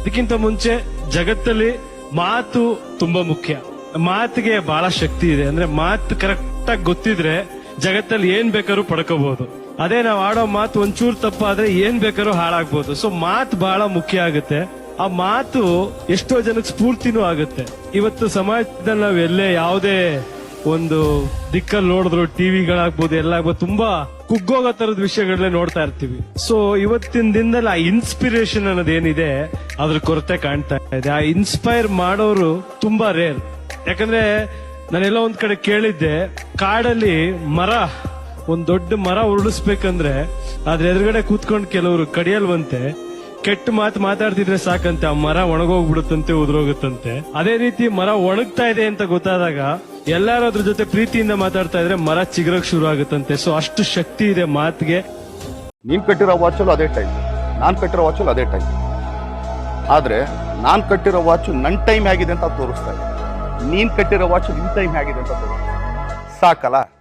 ಅದಕ್ಕಿಂತ ಮುಂಚೆ ಜಗತ್ತಲ್ಲಿ ಮಾತು ತುಂಬಾ ಮುಖ್ಯ. ಮಾತಿಗೆ ಬಹಳ ಶಕ್ತಿ ಇದೆ. ಅಂದ್ರೆ ಮಾತು ಕರೆಕ್ಟ್ ಆಗಿ ಗೊತ್ತಿದ್ರೆ ಜಗತ್ತಲ್ಲಿ ಏನ್ ಬೇಕಾದ್ರೂ ಪಡ್ಕೋಬಹುದು. ಅದೇ ನಾವು ಆಡೋ ಮಾತು ಒಂಚೂರು ತಪ್ಪಾದ್ರೆ ಏನ್ ಬೇಕಾದ್ರೂ ಹಾಳಾಗ್ಬೋದು. ಸೊ ಮಾತು ಬಹಳ ಮುಖ್ಯ ಆಗುತ್ತೆ. ಆ ಮಾತು ಎಷ್ಟೋ ಜನಕ್ಕೆ ಸ್ಫೂರ್ತಿನೂ ಆಗುತ್ತೆ. ಇವತ್ತು ಸಮಾಜದಲ್ಲಿ ನಾವು ಎಲ್ಲೇ ಯಾವುದೇ ಒಂದು ದಿಕ್ಕಲ್ಲಿ ನೋಡಿದ್ರು ಟಿವಿಗಳಾಗ್ಬೋದು ಎಲ್ಲ ಆಗ್ಬೋದು ತುಂಬಾ ಕುಗ್ಗೋಗೋ ತರದ ವಿಷಯಗಳನ್ನೇ ನೋಡ್ತಾ ಇರ್ತೀವಿ. ಸೊ ಇವತ್ತಿನ ದಿನದಲ್ಲಿ ಆ ಇನ್ಸ್ಪಿರೇಷನ್ ಅನ್ನೋದೇನಿದೆ, ಅದ್ರ ಕೊರತೆ ಕಾಣ್ತಾ ಇದೆ. ಆ ಇನ್ಸ್ಪೈರ್ ಮಾಡೋರು ತುಂಬಾ ರೇರ್ ಯಾಕಂದ್ರೆ ನಾನೆಲ್ಲ ಒಂದ್ ಕಡೆ ಕೇಳಿದ್ದೆ, ಕಾಡಲ್ಲಿ ಮರ, ಒಂದ್ ದೊಡ್ಡ ಮರ ಉರುಳಿಸ್ಬೇಕಂದ್ರೆ, ಅದ್ರ ಎದುರುಗಡೆ ಕೂತ್ಕೊಂಡು ಕೆಲವರು ಕಡಿಯಲ್ವಂತೆ, ಕೆಟ್ಟ ಮಾತು ಮಾತಾಡ್ತಿದ್ರೆ ಸಾಕಂತೆ, ಆ ಮರ ಒಣಗೋಗ್ಬಿಡುತ್ತಂತೆ, ಉದುರೋಗುತ್ತಂತೆ. ಅದೇ ರೀತಿ ಮರ ಒಣಗ್ತಾ ಇದೆ ಅಂತ ಗೊತ್ತಾದಾಗ ಎಲ್ಲಾರು ಜೊತೆ ಪ್ರೀತಿಯಿಂದ ಮಾತಾಡ್ತಾ ಇದ್ರೆ ಮರ ಚಿಗರಕ್ ಶುರು ಆಗುತ್ತಂತೆ. ಸೊ ಅಷ್ಟು ಶಕ್ತಿ ಇದೆ ಮಾತಿಗೆ. ನೀನ್ ಕಟ್ಟಿರೋ ವಾಚಲ್ಲೂ ಅದೇ ಟೈಮ್ ನಾನ್ ಕಟ್ಟಿರೋ ವಾಚಲ್ಲೂ ಅದೇ ಟೈಮ್ ಆದ್ರೆ, ನಾನ್ ಕಟ್ಟಿರೋ ವಾಚ್ ನನ್ ಟೈಮ್ ಹೇಗಿದೆ ಅಂತ ತೋರಿಸ್ತಾ ಇದೆ. ನೀನ್ ಕಟ್ಟಿರೋ ವಾಚ್ ನಿನ್ ಟೈಮ್ ಹೇಗಿದೆ ಅಂತ ತೋರಿಸ್ತಾ. ಸಾಕಲ್ಲ?